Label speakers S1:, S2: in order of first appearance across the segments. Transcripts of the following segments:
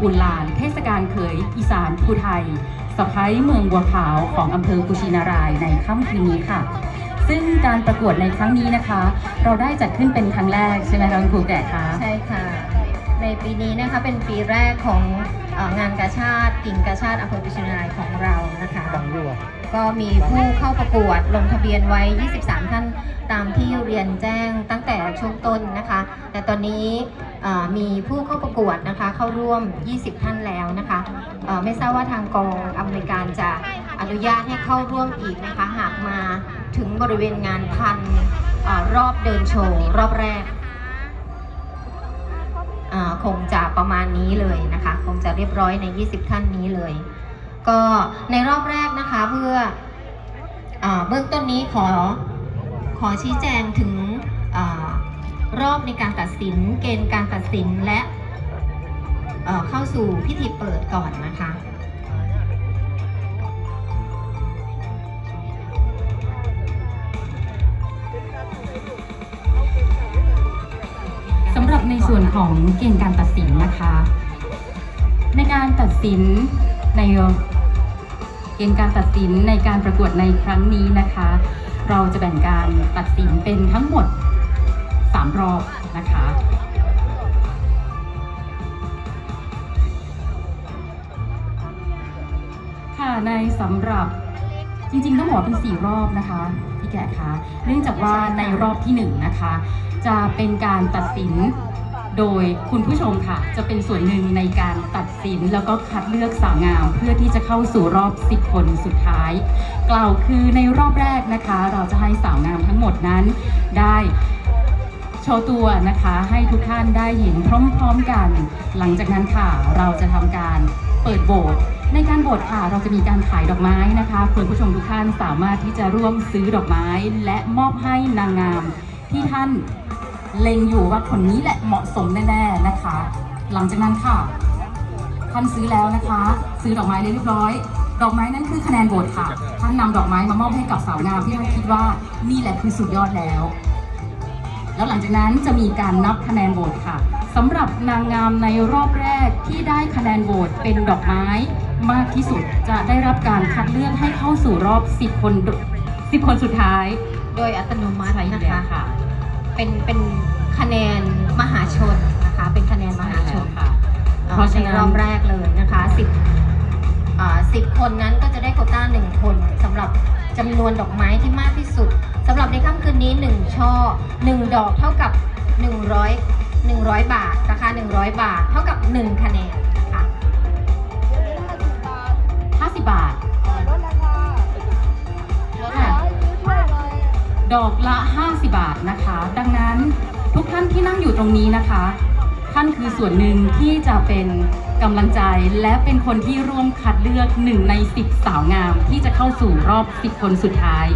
S1: ปูนลาน เทศกาลเขยอีสานภูไทยสะพ้ายเมืองบัวขาวของอำเภอกุชินารายในค่ำคืนนี้ค่ะ ซึ่งการประกวดในครั้งนี้นะคะ เราได้จัดขึ้นเป็นครั้งแรกใช่ไหมคะคุณครูแกะคะ
S2: ใช่ค่ะ ในปีนี้นะคะเป็นปีแรกของเอ่องานกาชาติกิ่งกาชาติอำเภอปิชรนายของเรานะคะก็มีผู้เข้าประกวดลงทะเบียนไว้ 23 ท่านตามที่เรียนแจ้งตั้ง แต่ช่วงต้นนะคะ แต่ตอนนี้มีผู้เข้าประกวดนะคะ เข้าร่วม 20 ท่านแล้วนะคะไม่ทราบว่าทางกองอำนวยการจะอนุญาตให้เข้าร่วมอีกนะคะ หากมาถึงบริเวณงานพันอรอบเดินโชว์รอบแรกคงจะประมาณนี้เลยนะคะ คงจะเรียบร้อยใน 20 ท่านนี้เลย ก็ในรอบแรกนะคะเพื่ออเบื้องต้นนี้ขอขอชี้แจงถึง รอบในการตัดสิน เกณฑ์การตัดสินและเเข้าสู่พิธีเปิดก่อนนะคะ
S1: สำหรับในส่วนของเกณฑ์การตัดสินนะคะ ในการตัดสินในเกณฑ์การตัดสินในการประกวดในครั้งนี้นะคะ เราจะแบ่งการตัดสินเป็นทั้งหมด 3 รอบนะคะค่ะในสำหรับจริงๆ ต้องบอกว่าเป็น 4 รอบนะคะพี่แกะคะเนื่องจากว่าในรอบที่ 1 นะคะ จะเป็นการตัดสินโดยคุณผู้ชมค่ะ จะเป็นส่วนหนึ่งในการตัดสินแล้วก็คัดเลือกสาวงามเพื่อที่จะเข้าสู่รอบ 10 คนสุดท้าย กล่าวคือในรอบแรกนะคะ เราจะให้สาวงามทั้งหมดนั้นได้โช ว์ตัวนะคะให้ทุกท่านได้เห็นพร้อมๆกัน หลังจากนั้นค่ะเราจะทำการเปิดโหวตในการโหวตค่ะเราจะมีการขายดอกไม้นะคะคุณผู้ชมทุกท่านสามารถที่จะร่วมซื้อดอกไม้ และมอบให้นางงาม ที่ท่านเล็งอยู่ว่าคนนี้แหละเหมาะสมแน่ๆนะคะ หลังจากนั้นค่ะ ท่านซื้อแล้วนะคะ ซื้อดอกไม้เรียบร้อย ดอกไม้นั่นคือคะแนนโหวตค่ะ ท่านนำดอกไม้มามอบให้กับสาวงามที่ท่านคิดว่านี่แหละคือสุดยอดแล้ว แล้วหลังจากนั้นจะมีการนับคะแนนโหวตค่ะสำหรับนางงามในรอบแรกที่ได้คะแนนโหวตเป็นดอกไม้มากที่สุดจะได้รับการคัดเลือกให้เข้าสู่รอบ 10 คน 10 คนสุดท้าย
S2: โดยอัตโนมัติ
S1: ใช่
S2: นะ
S1: แล้ว
S2: คะ
S1: ค่ะ
S2: เป็นเป็นคะแนนมหาชนนะคะ เป็นคะแนนมหาชน
S1: ค่ะ
S2: อ่า
S1: เพราะฉะนั้น
S2: ในรอบแรกเลยนะคะสิบสิบคนนั้นก็จะได้โควต้าหนึ่งคนสำหรับจำนวนดอกไม้ที่มากที่สุด สำหรับในค่ำคืนนี้หนึ่งช่อหนึ่งดอกเท่ากับหนึ่งร้อยหนึ่งร้อยบาทราคาหนึ่งร้อยบาท เท่ากับหนึ่งคะแนนนะคะ
S1: 50 บาทค่ะดอกละ 50 บาทนะคะ ดังนั้นทุกท่านที่นั่งอยู่ตรงนี้นะคะ ท่านคือส่วนหนึ่งที่จะเป็นกำลังใจและเป็นคนที่ร่วมคัดเลือกหนึ่งใน 10 สาวงามที่จะเข้าสู่รอบ 10 คนสุดท้าย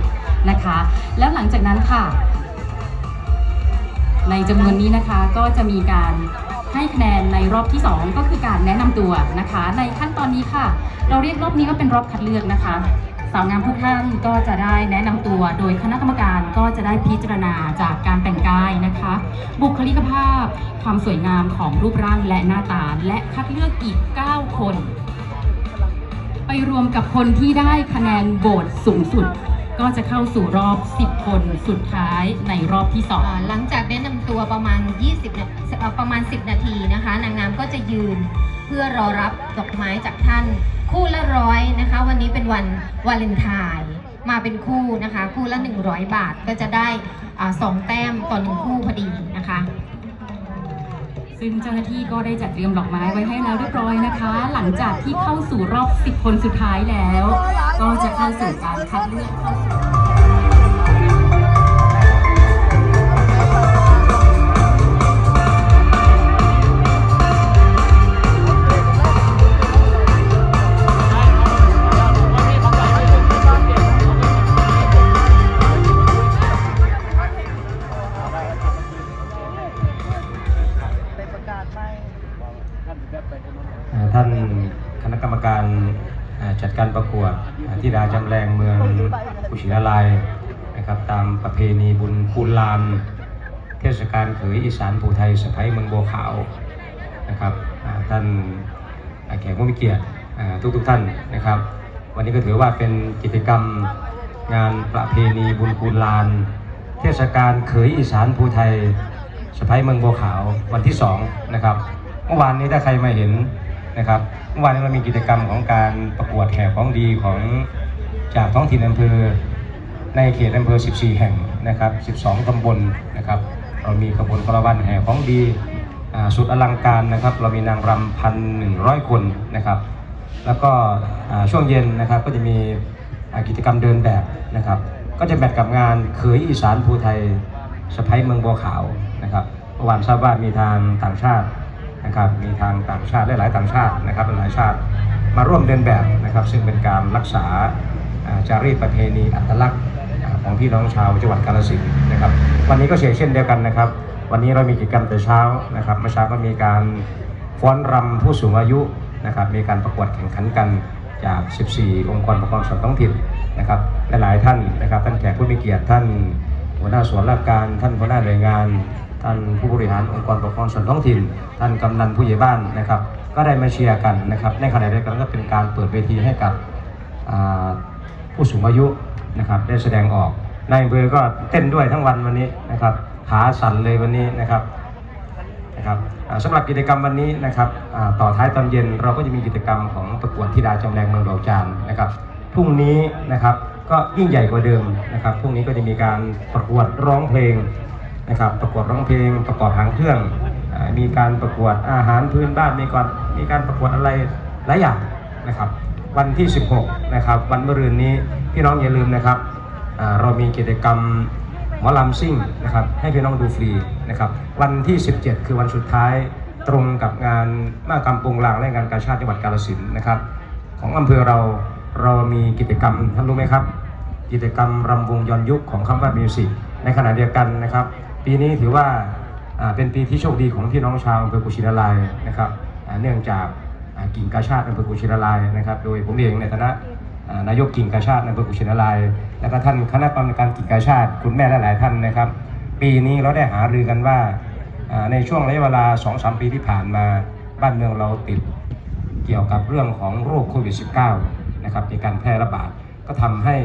S1: นะคะ แล้วหลังจากนั้นค่ะ ในจำนวนนี้นะคะก็จะมีการให้คะแนนในรอบที่ 2 ก็คือการแนะนำตัวนะคะ ในขั้นตอนนี้ค่ะ เราเรียกรอบนี้ว่าเป็นรอบคัดเลือกนะคะสาวงามทุกท่านก็จะได้แนะนำตัว โดยคณะกรรมการก็จะได้พิจารณาจากการแต่งกายนะคะ บุคลิกภาพ ความสวยงามของรูปร่างและหน้าตา และคัดเลือกอีก 9 คน ไปรวมกับคนที่ได้คะแนนโหวตสูงสุด ก็จะเข้าสู่รอบ 10 คนสุดท้ายในรอบที่สอง
S2: หลังจากแนะนำตัวประมาณ 20นาเอ่อประมาณ 10 นาทีนะคะ นางงามก็จะยืนเพื่อรอรับดอกไม้จากท่าน คู่ละร้อยนะคะ วันนี้เป็นวันวาเลนไทน์มาเป็นคู่นะคะ คู่ละ 100 บาทก็จะได้สองแต้มต่อหนึ่งคู่พอดีนะคะ
S1: ซึ่งเจ้าหน้าที่ก็ได้จัดเตรียมดอกไม้ไว้ให้แล้วเรียบร้อยนะคะ หลังจากที่เข้าสู่รอบ 10 คนสุดท้ายแล้ว ก็จะเข้าสู่การคัดเลือกเข้าสู่
S3: กุชินารายนะครับตามประเพณีบุญคูนลาน เทศกาลเขยอีสานภูไทยสะพ้ยเมืองบัวขาวนะครับท่านแขกผู้มีเกียรติทุกๆท่านนะครับ วันนี้ก็ถือว่าเป็นกิจกรรมงานประเพณีบุญคูณลาน เทศกาลเขยอีสานภูไทยสะพ้ายเมืองบัวขาววันที่สองนะครับเมื่อวานนี้ถ้าใครมาเห็นนะครับเมื่อวานนี้เรามีกิจกรรมของการประกวดแห่ของดีของจากท้องถิ่นอำเภอ ในเขตอำเภอ 14 แห่งนะครับ 12 ตำบลนะครับ เรามีขบวนคารวันแห่ของดีสุดอลังการนะครับ เรามีนางรำพันหนึ่งร้อยคนนะครับ แล้วก็ช่วงเย็นนะครับก็จะมีกิจกรรมเดินแบบนะครับ ก็จะแมทกับงานเขยอีสานภูไทยสะพ้ายเมืองบัวขาวนะครับเมื่อวานทราบว่ามีทางต่างชาตินะครับ มีทางต่างชาติหลายต่างชาตินะครับหลายชาติมาร่วมเดินแบบนะครับ ซึ่งเป็นการรักษาจารีตประเพณีอัตลักษณ์ ของพี่น้องชาวจังหวัดกาฬสินธุ์นะครับ วันนี้ก็เช่นเช่นเดียวกันนะครับ วันนี้เรามีกิจกรรมแต่เช้านะครับเมื่อเช้าก็มีการฟ้อนรำผู้สูงอายุนะครับ มีการประกวดแข่งขันกันจาก 14 องค์กรปกครองส่วนท้องถิ่นนะครับและหลายท่านนะครับท่านแขกผู้มีเกียรติท่านหัวหน้าส่วนราชการ ท่านหัวหน้าหน่วยงาน ท่านผู้บริหารองค์กรปกครองส่วนท้องถิ่น ท่านกำนันผู้ใหญ่บ้านนะครับ ก็ได้มาเชียร์กันนะครับ ในขณะเดียวกันก็เป็นการเปิดเวทีให้กับผู้สูงอายุ นะครับได้แสดงออกนายอำเภอก็เต้นด้วยทั้งวันวันนี้นะครับขาสั่นเลยวันนี้นะครับนะครับสำหรับกิจกรรมวันนี้นะครับต่อท้ายตอนเย็นเราก็จะมีกิจกรรมของประกวดธิดาจำแรงเมืองดอกจานนะครับพรุ่งนี้นะครับก็ยิ่งใหญ่กว่าเดิมนะครับพรุ่งนี้ก็จะมีการประกวดร้องเพลงนะครับประกวดร้องเพลงประกอบหางเครื่อง มีการประกวดอาหารพื้นบ้านมีการมีการประกวดอะไรหลายอย่างนะครับ วันที่ 16 นะครับ วันมะรืนนี้พี่น้องอย่าลืมนะครับเรามีกิจกรรมหมอลำซิ่งนะครับให้พี่น้องดูฟรีนะครับวันที่ 17 คือวันสุดท้ายตรงกับงานมากรรมปงลางและงานกาชาติจังหวัดกาฬสินธุ์นะครับ ของอำเภอเราเรามีกิจกรรมท่านรู้ไหมครับ กิจกรรมรำวงย้อนยุคของคำว่ามิวสิกในขณะเดียวกันนะครับ ปีนี้ถือว่าเป็นปีที่โชคดีของพี่น้องชาวอำเภอกุชินารายนะครับเนื่องจาก กิ่งกาชาติอำเภอกุชินารายนะครับ โดยผมเองในฐานะนายกกิ่งกาชาติในอำเภอกุชินาราย และก็ท่านคณะกรรมการกิ่งกาชาติคุณแม่และหลายท่านนะครับ ปีนี้เราได้หารือกันว่าในช่วงระยะเวลา 2-3 ปีที่ผ่านมาบ้านเมืองเราติดเกี่ยวกับเรื่องของโรคโควิด -19 นะครับมีการแพร่ระบาดก็ทำให้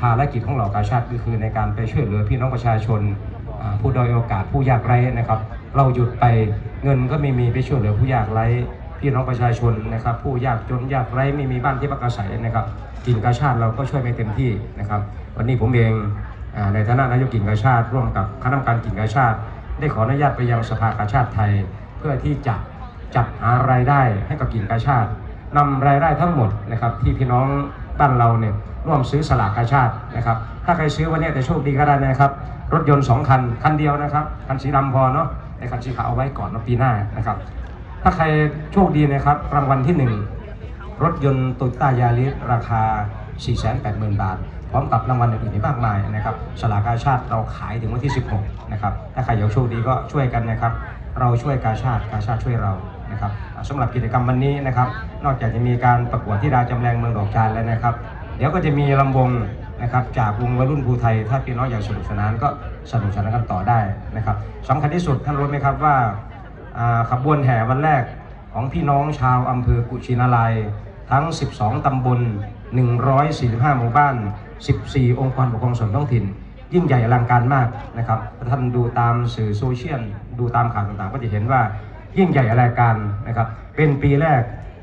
S3: ภารกิจของเรากาชาติก็คือในการไปช่วยเหลือพี่น้องประชาชนผู้ด้อยโอกาสผู้ยากไร้นะครับ เราหยุดไปเงินก็ไม่มีไปช่วยเหลือผู้ยากไร้ พี่น้องประชาชนนะครับ ผู้ยากจนยากไร้ไม่มีบ้านที่พักอาศัยนะครับกิ่งกาชาติเราก็ช่วยไม่เต็มที่นะครับ วันนี้ผมเองอในฐานะนายกกิ่งกาชาติ ร่วมกับคณะกรรมการกิ่งกาชาติ ได้ขออนุญาตไปยังสภากาชาติไทย เพื่อที่จะจัดหารายได้ให้กับกิ่งกาชาตินำรายได้ทั้งหมดนะครับที่พี่น้องบ้านเราเนี่ยร่วมซื้อสลากกาชาตินะครับ ถ้าใครซื้อวันนี้แต่โชคดีก็ได้นะครับ รถยนต์สองคัน คันเดียวนะครับ คันสีดำพอเนาะในคันสีขาวเอาไว้ก่อนเนาะปีหน้านะครับ ถ้าใครโชคดีนะครับ รางวัลที่ 1 รถยนต์โตโยต้ายาริสราคา 480,000 บาท พร้อมกับรางวัลอื่นๆอีกมากมายนะครับสลากกาชาติเราขายถึงวันที่ 16 นะครับ ถ้าใครอยากโชคดีก็ช่วยกันนะครับ เราช่วยกาชาติกาชาติช่วยเรานะครับสำหรับกิจกรรมวันนี้นะครับ นอกจากจะมีการประกวดที่ดาจำแรงเมืองดอกจานแล้วนะครับ เดี๋ยวก็จะมีลำวงนะครับจากวงวัยรุ่นภูไทย ถ้าพี่น้องอยากสนุกสนานก็สนุกสนานกันต่อได้นะครับสำคัญที่สุดท่านรู้ไหมครับว่า ขบวนแห่วันแรกของพี่น้องชาวอำเภอกุชินารายทั้ง 12 ตำบล 145 หมู่บ้าน 14 องค์กรปกครองส่วนท้องถิ่น ยิ่งใหญ่อลังการมากนะครับท่านดูตามสื่อโซเชียล ดูตามข่าวต่างๆ ก็จะเห็นว่ายิ่งใหญ่อลังการนะครับ เป็นปีแรก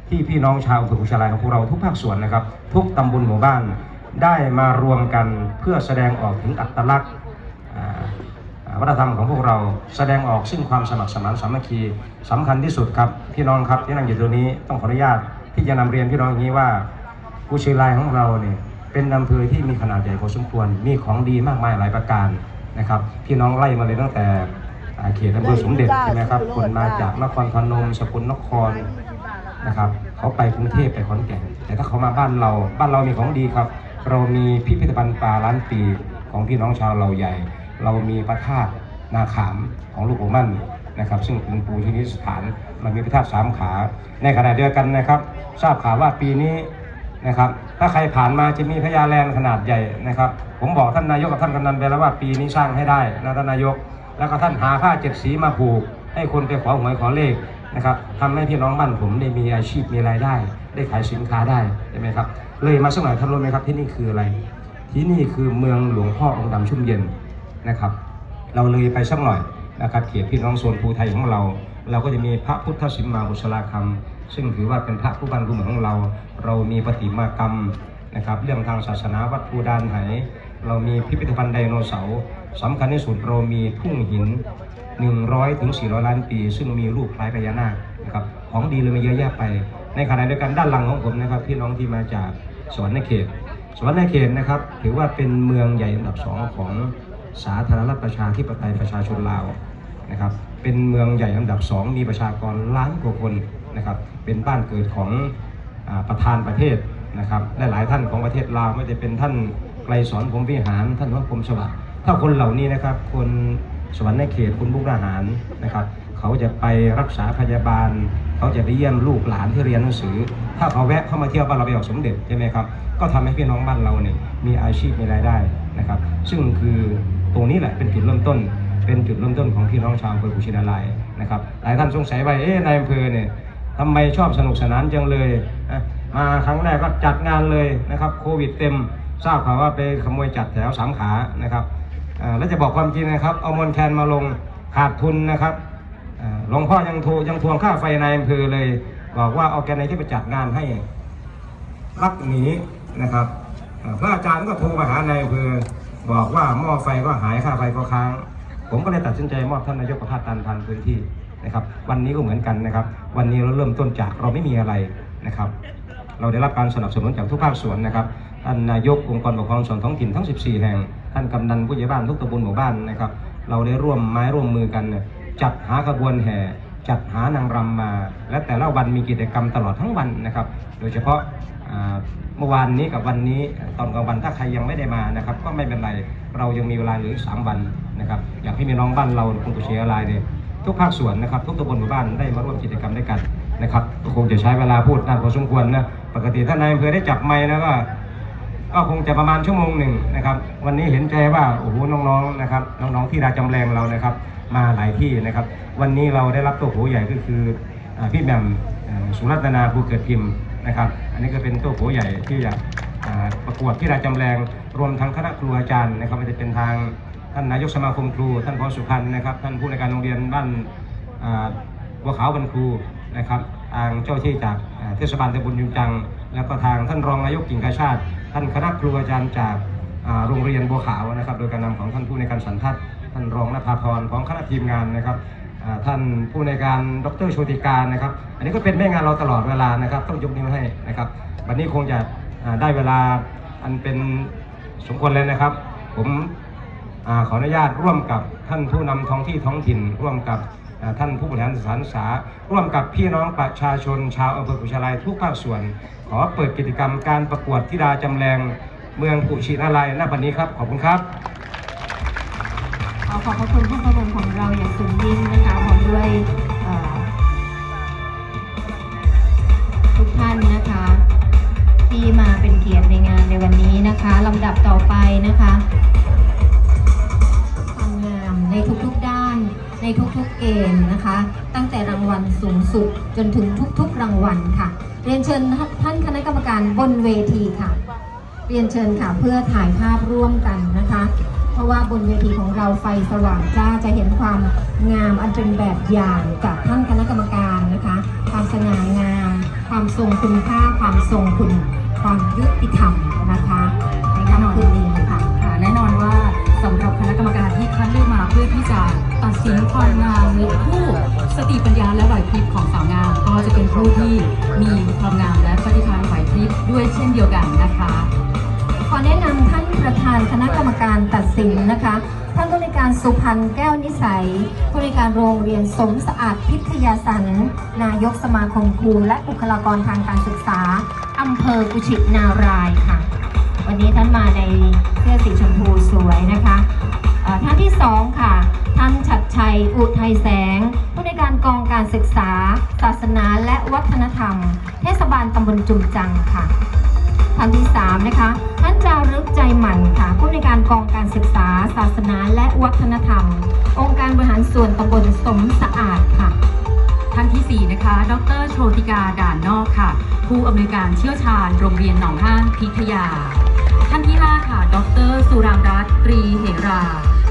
S3: ที่พี่น้องชาวอำเภอกุชินารายของพวกเราทุกภาคส่วนนะครับ ทุกตำบลหมู่บ้านได้มารวมกันเพื่อแสดงออกถึงอัตลักษณ์ วัฒนธรรมของพวกเราแสดงออกซึ่งความสมัครสมานสามัคคีสำคัญที่สุดครับพี่น้องครับที่นั่งอยู่ตรงนี้ต้องขออนุญาตที่จะนำเรียนพี่น้องอย่างนี้ว่ากุชิลายของเราเนี่ยเป็นอำเภอที่มีขนาดใหญ่พอสมควรมีของดีมากมายหลายประการนะครับพี่น้องไล่มาเลยตั้งแต่อ่าเขตอำเภอสมเด็จใช่ไหมครับคนมาจากนครพนมสกลนครนะครับเขาไปกรุงเทพไปขอนแก่นแต่ถ้าเขามาบ้านเราบ้านเรามีของดีครับ เรามีพิพิธภัณฑ์ปลาล้านปีของพี่น้องชาวเราใหญ่ เรามีพระธาตุนาขามของลูกองค์มั่นนะครับ ซึ่งเป็นปูชนียสถานเรามีพระธาตุสามขา ในขณะเดียวกันนะครับ ทราบข่าวว่าปีนี้นะครับถ้าใครผ่านมาจะมีพญาแลนขนาดใหญ่นะครับ ผมบอกท่านนายกกับท่านกำนันไปแล้วว่าปีนี้สร้างให้ได้นะท่านนายก แล้วก็ท่านหาผ้าเจ็ดสีมาผูก ให้คนไปขอหวยขอเลขนะครับทำให้พี่น้องบ้านผมได้มีอาชีพมีรายได้ ได้ขายสินค้าได้ใช่ไหมครับเลยมาสักหน่อยท่านรู้ไหมครับที่นี่คืออะไร ที่นี่คือเมืองหลวงพ่อองค์ดำชุ่มเย็น นะครับ เราเลยไปสักหน่อยนะครับเขตพี่น้องโซนภูไทยของเรา เราก็จะมีพระพุทธสิมมาบุษราคำซึ่งถือว่าเป็นพระผู้บันผู้เหมือนของเรา เรามีปฏิมากรรมนะครับเรื่องทางศาสนาวัดภูดานไหเรามีพิพิธภัณฑ์ไดโนเสาร์สำคัญที่สุดเรามีทุ่งหิน 100ถึง400 ล้านปี ซึ่งมีรูปคล้ายพญานาคนะครับของดีเลยมีเยอะแยะไป ในขณะเดียวกันด้านหลังของผมนะครับพี่น้องที่มาจากสวรรค์เขตสวรรค์เขตนะครับถือว่าเป็นเมืองใหญ่อันดับสองของ สาธารณรัฐประชาธิปไตยประชาชนลาวนะครับ เป็นเมืองใหญ่อันดับสองมีประชากรล้านกว่าคนนะครับ เป็นบ้านเกิดของอประธานประเทศนะครับและหลายท่านของประเทศลาวไม่ได้เป็นท่านไกลสอนพรหมวิหาร ท่านพระพรมสวัสดิ์ถ้าคนเหล่านี้นะครับ คนสวรรค์เขตคนบุกดาหารนะครับ เขาจะไปรักษาพยาบาล เขาจะไปเยี่ยมลูกหลานที่เรียนหนังสือ ถ้าเขาแวะเข้ามาเที่ยวบ้านเราไปออกสมเด็จใช่ไหมครับ ก็ทำให้พี่น้องบ้านเราเนี่ยมีอาชีพมีรายได้นะครับ ซึ่งคือ ตรงนี้แหละเป็นจุดเริ่มต้น เป็นจุดเริ่มต้นของพี่น้องชาวอำเภอกุชินารายนะครับหลายท่านสงสัยว่าเอ๊ะนายอำเภอเนี่ยทำไมชอบสนุกสนานจังเลยมาครั้งแรกก็จัดงานเลยนะครับโควิดเต็มทราบข่าวว่าไปขโมยจัดแถวสามขานะครับแล้วจะบอกความจริงนะครับเอามอนแคนมาลงขาดทุนนะครับหลวงพ่อยังโทรยังทวงค่าไฟในายอำเภอเลย บอกว่าเอาแกนไหนที่ไปจัดงานให้รับหนีนะครับพระอาจารย์ก็โทรมาหานายอำเภอ บอกว่าหม้อไฟก็หายค่าไฟก็ค้าง ผมก็เลยตัดสินใจมอบท่านนายกประภาสตันพันพื้นที่นะครับ วันนี้ก็เหมือนกันนะครับ วันนี้เราเริ่มต้นจากเราไม่มีอะไรนะครับ เราได้รับการสนับสนุนจากทุกภาคส่วนนะครับท่านนายกองค์กรปกครองส่วนท้องถิ่นทั้ง 14 แห่ง ท่านกำนันผู้ใหญ่บ้านทุกตำบลหมู่บ้านนะครับ เราได้ร่วมไม้ร่วมมือกัน จัดหาขบวนแห่ จัดหานางรำมา และแต่ละวันมีกิจกรรมตลอดทั้งวันนะครับ โดยเฉพาะเมื่อวานนี้กับวันนี้ตอนกลางวันถ้าใครยังไม่ได้มานะครับ ก็ไม่เป็นไรเรายังมีเวลาเหลืออีกสามวันนะครับอยากให้มีน้องบ้านเราคุณกุเชียรายเนี่ยทุกภาคส่วนนะครับ ทุกตำบลหมู่บ้านได้มาร่วมกิจกรรมด้วยกันนะครับคงจะใช้เวลาพูดนานพอสมควรนะปกติท่านนายอำเภอได้จับไม้นะก็ ก็คงจะประมาณชั่วโมงหนึ่งนะครับ วันนี้เห็นใจว่าโอ้โหน้องๆนะครับน้องๆที่ราจำแรงเรานะครับ มาหลายที่นะครับ วันนี้เราได้รับตัวโผใหญ่ก็คืออพี่แหม่มสุรัตนาภูเกิดพิมพ์นะครับ อันนี้ก็เป็นตัวโผใหญ่ที่อยากประกวดที่ราจำแรงรวมทั้งคณะครูอาจารย์นะครับไม่ว่าจะเป็นทางท่านนายกสมาคมครู ท่านพอสุพันธ์นะครับ ท่านผู้ในการโรงเรียนบ้านบัวขาวบรรครูนะครับทางเจ้าที่จากเทศบาลตำบลยุงจัง แล้วก็ทางท่านรองนายกกิ่งกาชาติ ท่านคณะครูอาจารย์จากโรงเรียนบัวขาวนะครับ โดยการนำของท่านผู้ในการสันทัศน์ท่านรองนภาพรของคณะทีมงานนะครับท่านผู้ในการดรโชติการนะครับ อันนี้ก็เป็นแม่งานเราตลอดเวลานะครับ ต้องยกนิ้วให้นะครับ วันนี้คงจะได้เวลาอันเป็นสมควรเลยนะครับ ผมอขออนุญาตร่วมกับท่านผู้นำท้องที่ท้องถิ่น ร่วมกับท่านผู้บริหารสถานศึกษา ร่วมกับพี่น้องประชาชนชาวอำเภอกุชลายทุกภาคส่วน ขอเปิดกิจกรรมการประกวดธิดาจำแรงเมืองกุชินาลัยณบัดนี้ครับขอบคุณครับ
S2: ขอขอบพระคุณท่านประธานของเราอย่างสูงยิ่งนะคะพร้อมด้วยทุกท่านนะคะ ที่มาเป็นเกียรติในงานในวันนี้นะคะลำดับต่อไปนะคะ ในทุกๆเกณฑ์นะคะ ตั้งแต่รางวัลสูงสุดจนถึงทุกๆรางวัลค่ะ เรียนเชิญท่านคณะกรรมการบนเวทีค่ะ เรียนเชิญค่ะเพื่อถ่ายภาพร่วมกันนะคะ เพราะว่าบนเวทีของเราไฟสว่างจ้าจะเห็นความงามอันเป็นแบบอย่างจากท่านคณะกรรมการนะคะ ความสง่างาม ความทรงคุณค่า ความทรงคุณความยุติธรรมนะคะ
S1: เพื่อที่จะตัดสินความงามในผู้สติปัญญาและไหวพริบของสาวงามก็จะเป็นผู้ที่มีความงามและปฏิภาณไหวพริบด้วยเช่นเดียวกันนะคะ
S2: ขอแนะนำท่านประธานคณะกรรมการตัดสินนะคะ ท่านผู้ในวยการสุพันธ์แก้วนิสัยผู้ในวยการโรงเรียนสมสะอาดพิทยาสัน นายกสมาคมครูและบุคลากรทางการศึกษาอำเภอกุชินารายค่ะ วันนี้ท่านมาในเสื้อสีชมพูสวยนะคะ ท่านที่สองค่ะ ท่านชัดชัย อุทัยแสง ผู้ในการกองการศึกษา ศาสนาและวัฒนธรรม เทศบาลตำบลจุมจังค่ะ ท่านที่ 3 นะคะ ท่านจารึกใจหมั่นค่ะ ผู้ในการกองการศึกษา ศาสนาและวัฒนธรรม องค์การบริหารส่วนตำบลสมสะอาดค่ะ
S1: ท่านที่ 4 นะคะ ดรโชติกา ด่านนอกค่ะ ผู้อำนวยการเชี่ยวชาญ โรงเรียนหนองห้างพิทยา ท่านที่ 5 ค่ะ ดร สุรางรัตน์ตรีเหรา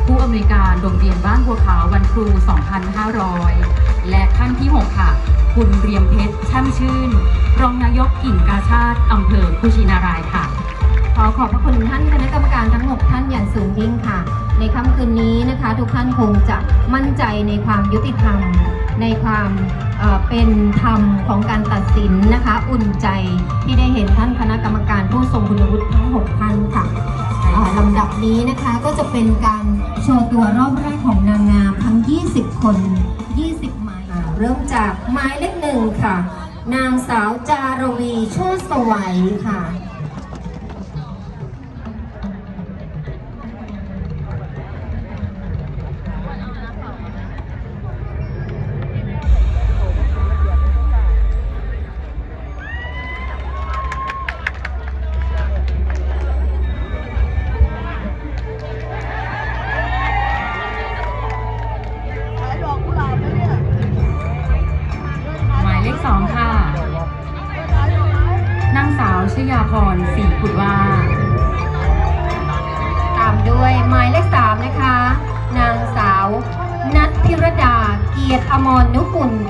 S1: ผู้อำนวยการโรงเรียนบ้านบัวขาววันครู 2500 และท่านที่ 6 ค่ะ คุณเรียมเพชรช่ำชื่น รองนายกกิ่งกาชาติอำเภอคุชินารายค่ะ
S2: ขอขอบพระคุณท่านคณะกรรมการทั้ง 6 ท่านอย่างสูงยิ่งค่ะ ในค่ำคืนนี้นะคะ ทุกท่านคงจะมั่นใจในความยุติธรรม ในความเเป็นธรรมของการตัดสินนะคะ อุ่นใจที่ได้เห็นท่านคณะกรรมการผู้ทรงคุณวุฒิทั้ง 6 ท่านค่ะ ลำดับนี้นะคะก็จะเป็นการโชว์ตัวรอบแรกของนางงามทั้ง 20 คน 20 หมายเริ่มจากหมายเลขหนึ่งค่ะ นางสาวจารวีชั่วสวัยค่ะ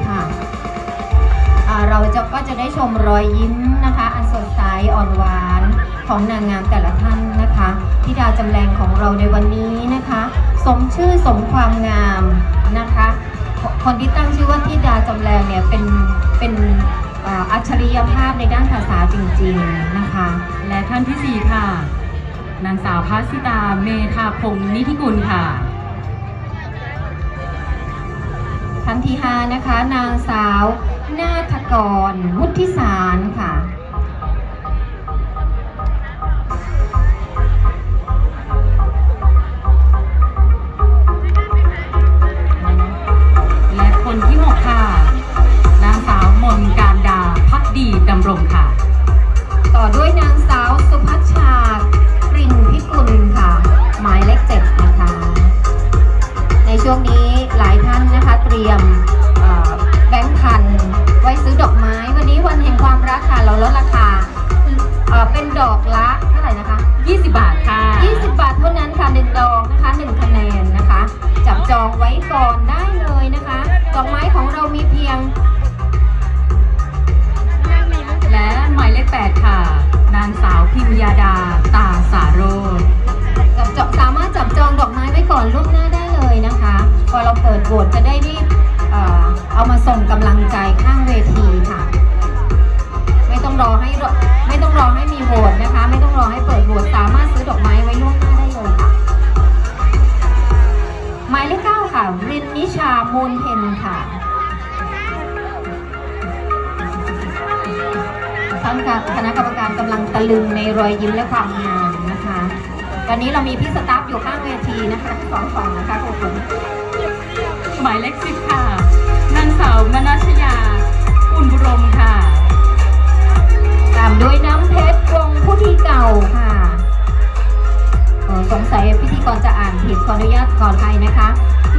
S1: ค่ะ
S2: อ่าเราจะก็จะได้ชมรอยยิ้มนะคะ อันสดใสอ่อนหวานของนางงามแต่ละท่านนะคะที่ดาวจำแรงของเราในวันนี้นะคะ สมชื่อสมความงามนะคะ คนที่ตั้งชื่อว่าที่ดาจำแรงเนี่ยเป็นเป็นอัจฉริยภาพในด้านภาษาจริงๆนะคะ
S1: และท่านที่4ค่ะ นางสาวพัสิตาเมธาพงศ์นิธิกุลค่ะ
S2: ท่านที่ 5 นะคะ นางสาว นาทกรวุฒิสารค่ะ
S1: และ มา
S2: ส่งกำลังใจข้างเวทีค่ะ ไม่ต้องรอให้ไม่ต้องรอให้มีโหวตนะคะ ไม่ต้องรอให้เปิดโหวตสามารถซื้อดอกไม้ไว้ล่วงหน้าได้เลยค่ะ หมายเลขเก้าค่ะ รินนิชามูลเพนค่ะท่านคณะกรรมการกำลังตะลึงในรอยยิ้มและความงามนะคะวันนี้เรามีพี่สตาฟอยู่ข้างเวทีนะคะสองฝั่งนะคะคุณ
S1: หมายเลข10ค่ะางสาวมนัชยา อุ่นบุรมค่ะ
S2: ตามด้วยน้ำเพชรวงผู้ที่เก่าค่ะสงสัยพิธีกรจะอ่านผิดขออนุญาตขออภัยนะคะ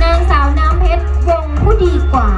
S2: นางสาวน้ำเพชรวงผู้ดีกว่า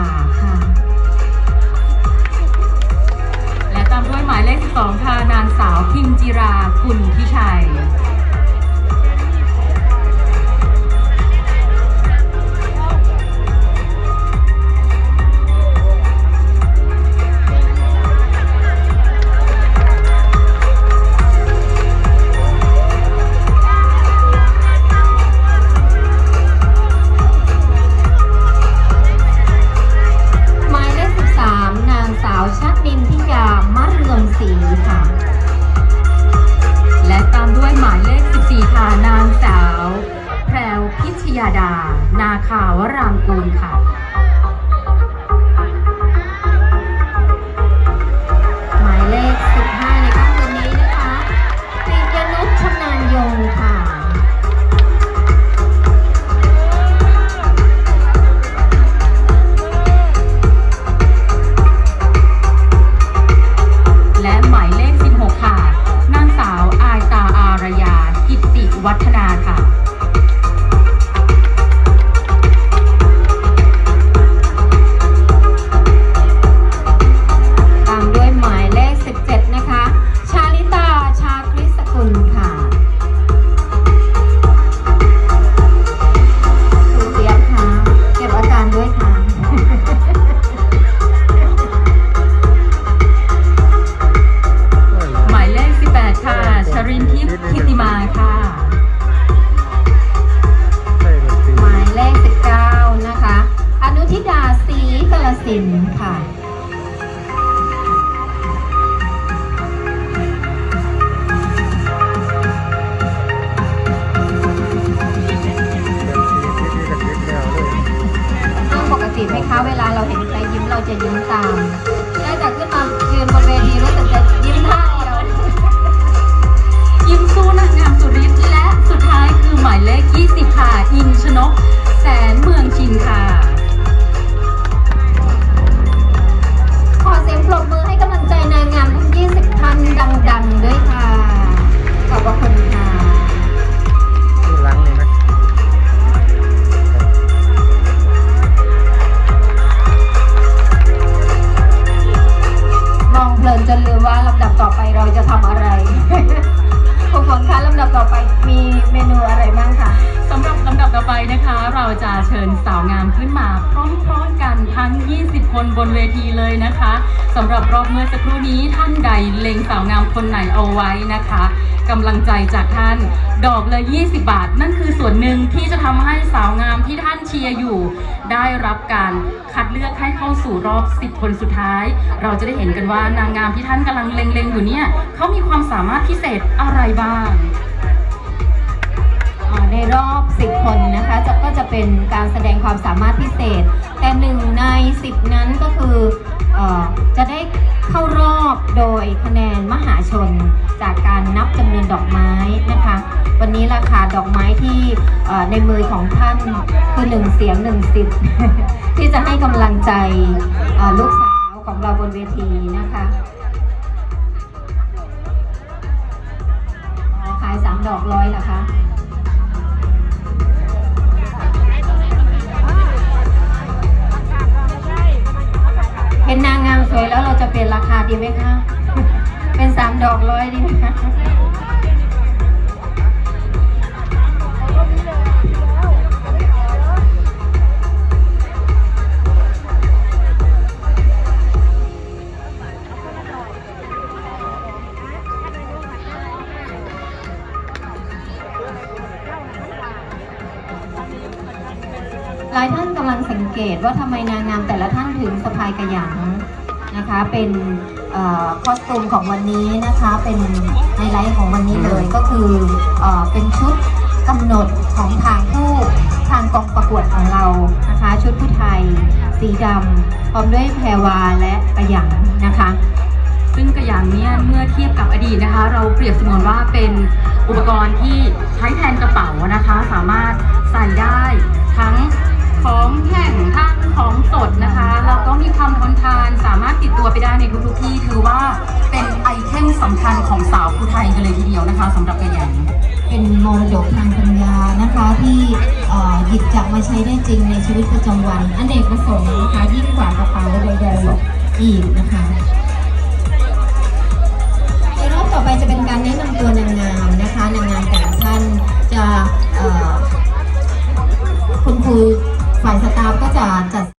S1: เล็งสาว
S2: งามค
S1: น
S2: ไห
S1: นเอาไว้นะคะกำลังใจจากท่าน ดอกละ 20 บาท นั่นคือส่วนหนึ่งที่จะทำให้สาวงามที่ท่านเชียร์อยู่ ได้รับการคัดเลือกให้เข้าสู่รอบ 10 คนสุดท้าย เราจะได้เห็นกันว่านางงามที่ท่านกำลังเล็งๆอยู่เนี่ยเขามีความสามารถพิเศษอะไรบ้าง
S2: ในรอบ 10 คนนะคะจะก็จะเป็นการแสดงความสามารถพิเศษ แต่หนึ่งใน 10 นั้นก็คือ จะได้เข้ารอบโดยคะแนนมหาชนจากการนับจำนวนดอกไม้นะคะ วันนี้ราคาดอกไม้ที่ในมือของท่านคือหนึ่งเสียงหนึ่งสิทธิ์ที่จะให้กำลังใจลูกสาวของเราบนเวทีนะคะขายสามดอกร้อยเหรอคะ วยแล้วเราจะเปลี่ยนราคาดีไหมคะ เป็นสามดอกร้อยดีไหมคะหลายท่านกำลังสังเกตว่าทำไมนางงามแต่ละท่านถึงสะพายกระหยัง นะคะ เป็นเอ่อคอสตูมของวันนี้นะคะ เป็นไฮไลท์ของวันนี้เลยก็คือเอ่อเป็นชุดกำหนดของทางผู้ทางกองประกวดของเรานะคะ ชุดผู้ไทย สีดำพร้อมด้วยแพรวาและกระหยังนะคะ
S1: ซึ่งกระหยางเนี่ยเมื่อเทียบกับอดีตนะคะ เราเปรียบเสมือนว่าเป็นอุปกรณ์ที่ใช้แทนกระเป๋านะคะ สามารถใส่ได้ทั้ง ของแข็งทั้งของสดนะคะแล้วก็มีความทนทานสามารถติดตัวไปได้ในทุกๆที่ถือว่าเป็นไอเทมสำคัญของสาวผู้ไทยกันเลยทีเดียวนะคะสำหรับกระหยาง
S2: เป็นมรดกทางปัญญานะคะที่หยิบจับมาใช้ได้จริงในชีวิตประจำวันอนเนกประสงค์นะคะยิ่งกว่ากระเป๋าใดๆอีกนะคะในรอบต่อไปจะเป็นการแนะนำตัวนางงามนะคะนางงามแต่ละท่านจะคุณครู ฝ่ายสตาฟก็จะจัด